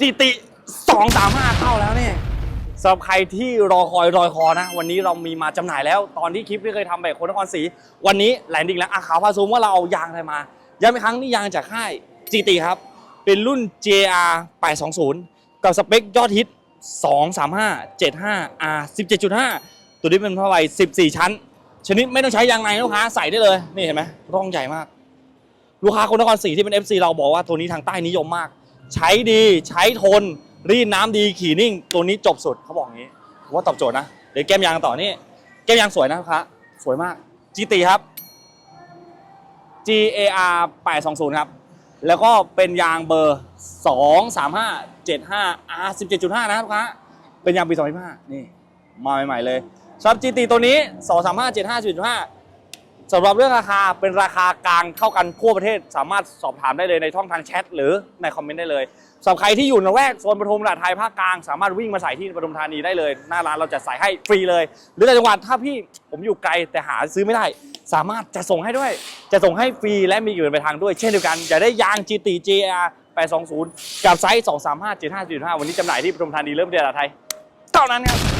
จีติสองสามห้าเข้าแล้วเนี่ยสำหรับใครที่รอคอยรอยคอนะ วันนี้เรามีมาจำหน่ายแล้ว ตอนที่คลิปที่เคยทำแบบคนนครศรีวันนี้แลนดิ้งแล้วอะขาวพาซูมว่าเราเอายางอะไรมาย้ำอีกครั้งนี่ยางจากค่ายจีติครับ เป็นรุ่น JR 820 กับสเปคยอดฮิต 235 75 R 17.5 ตัวนี้เป็นผ้าใบ14 ชั้น ชนิดไม่ต้องใช้ยางในลูกค้าใส่ได้เลยนี่เห็นไหมร่องใหญ่มาก ลูกค้าคนนครศรีที่เป็น FC เราบอกว่าตัวนี้ทางใต้นิยมมาก ใช้ดีใช้ทน รีดน้ำดีขี่นิ่ง ตัวนี้จบสุดเขาบอกอย่างนี้ว่าตอบโจทย์นะเดี๋ยวแก้มยางต่อนี่แก้มยางสวยนะลูกค้าสวยมากจีตีครับ G A R 820 ครับ แล้วก็เป็นยางเบอร์ 2 3 5 7 5 R 17.5 นะครับลูกค้าเป็นยางปี 2025นี่ มาใหม่ ๆ เลยสำหรับ GT ตัวนี้ 2 3 5 7 5 17.5 สำหรับเรื่องราคาเป็นราคากลางเข้ากันทั่วประเทศ สามารถสอบถามได้เลยในช่องทางแชทหรือในคอมเมนต์ได้เลยสำหรับใครที่อยู่ในแวกโซนปทุมราชไทยภาคกลางสามารถวิ่งมาใส่ที่ปทุมธานีได้เลย หน้าร้านเราจะใส่ให้ฟรีเลย หรือในจังหวัดถ้าพี่ผมอยู่ไกลแต่หาซื้อไม่ได้ สามารถจะส่งให้ด้วย จะส่งให้ฟรีและมีเงินไปทางด้วย เช่นเดียวกันจะได้ยาง GT JR 820 กับไซส์ 235 75 75วันนี้จำหน่ายที่ปทุมธานีเริ่มเดือนละไทยเท่านั้นครับ